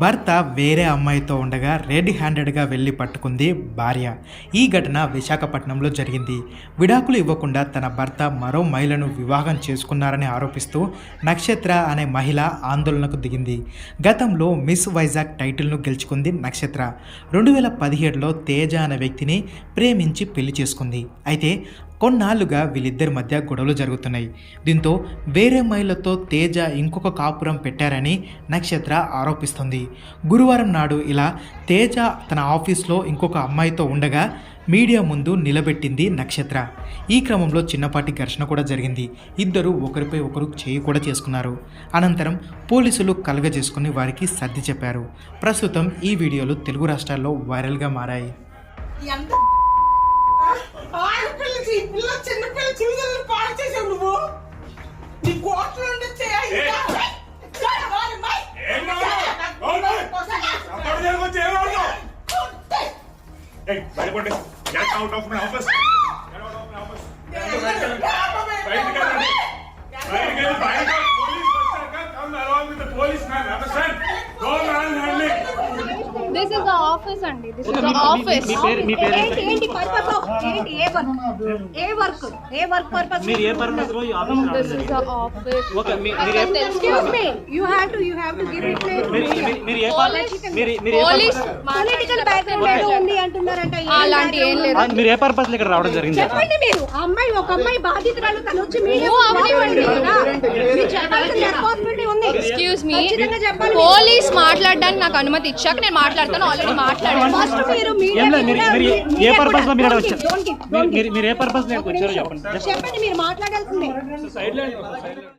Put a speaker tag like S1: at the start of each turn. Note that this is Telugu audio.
S1: భర్త వేరే అమ్మాయితో ఉండగా రెడ్ హ్యాండెడ్గా వెళ్ళి పట్టుకుంది భార్య. ఈ ఘటన విశాఖపట్నంలో జరిగింది. విడాకులు ఇవ్వకుండా తన భర్త మరో మహిళను వివాహం చేసుకున్నారని ఆరోపిస్తూ నక్షత్ర అనే మహిళ ఆందోళనకు దిగింది. గతంలో మిస్ వైజాగ్ టైటిల్ను గెలుచుకుంది నక్షత్ర. రెండు వేల పదిహేడులో తేజ అనే వ్యక్తిని ప్రేమించి పెళ్ళి చేసుకుంది. అయితే కొన్నాళ్ళుగా వీళ్ళిద్దరి మధ్య గొడవలు జరుగుతున్నాయి. దీంతో వేరే మహిళతో తేజ ఇంకొక కాపురం పెట్టారని నక్షత్ర ఆరోపిస్తుంది. గురువారం నాడు ఇలా తేజ తన ఆఫీస్లో ఇంకొక అమ్మాయితో ఉండగా మీడియా ముందు నిలబెట్టింది నక్షత్ర. ఈ క్రమంలో చిన్నపాటి ఘర్షణ కూడా జరిగింది. ఇద్దరు ఒకరిపై ఒకరు చేయి కూడా చేసుకున్నారు. అనంతరం పోలీసులు కలగజేసుకుని వారికి సర్ది చెప్పారు. ప్రస్తుతం ఈ వీడియోలు తెలుగు రాష్ట్రాల్లో వైరల్గా మారాయి.
S2: ఈ పిల్ల చిన్న పిల్ల జీవితాలను పాడు చేసావు నువ్వు. నీ కోట్లు ఉండొచ్చే
S3: off off
S4: this is office అండి. దిస్ ఇస్ ఆఫీస్
S5: మీ పేరు మీ పేరు
S6: ఏంటి? పర్పస్ ఏంటి ఏ వర్క్ ఏ వర్క్ ఏ వర్క్ పర్పస్
S5: మీరు ఏ పర్పస్లో ఆఫీస్
S4: ఆఫీస్
S5: ఓకే మీరు ఏ
S6: excuse me you have to you have to give it
S5: మీరు మీరు- మీరు ఏ
S4: పోలీస్
S5: మీరు మీరు ఏ
S4: పోలీస్
S6: పొలిటికల్ బ్యాక్గ్రౌండ్ ఏదో ఉంది అంటున్నారంట ఏం
S4: అలాంటి ఏం
S6: background?
S4: లేదు.
S5: ఆ, మీరు ఏ పర్పస్లో ఇక్కడ రావడం జరిగింది?
S6: చెప్పండి మీరు. అమ్మాయి ఒక అమ్మాయి బాధితురాలు తను వచ్చి మీడియా
S4: ఓ, అవనివ్వండి.
S6: మీరు చెప్పాల్సిన రెస్పాన్సిబిలిటీ ఉంది
S4: ఎక్స్క్యూజ్ మీ పోలీస్ మాట్లాడడానికి నాకు అనుమతి ఇచ్చాక నేను మాట్లాడతాను. ఆల్రెడీ మాట్లాడాను.
S5: ఏం పర్పస్లో మీరు వచ్చారు? మీరు- ఏ పర్పస్ వచ్చారో. చెప్పండి.
S6: చెప్పండి మీరు మాట్లాడాల్సిందే.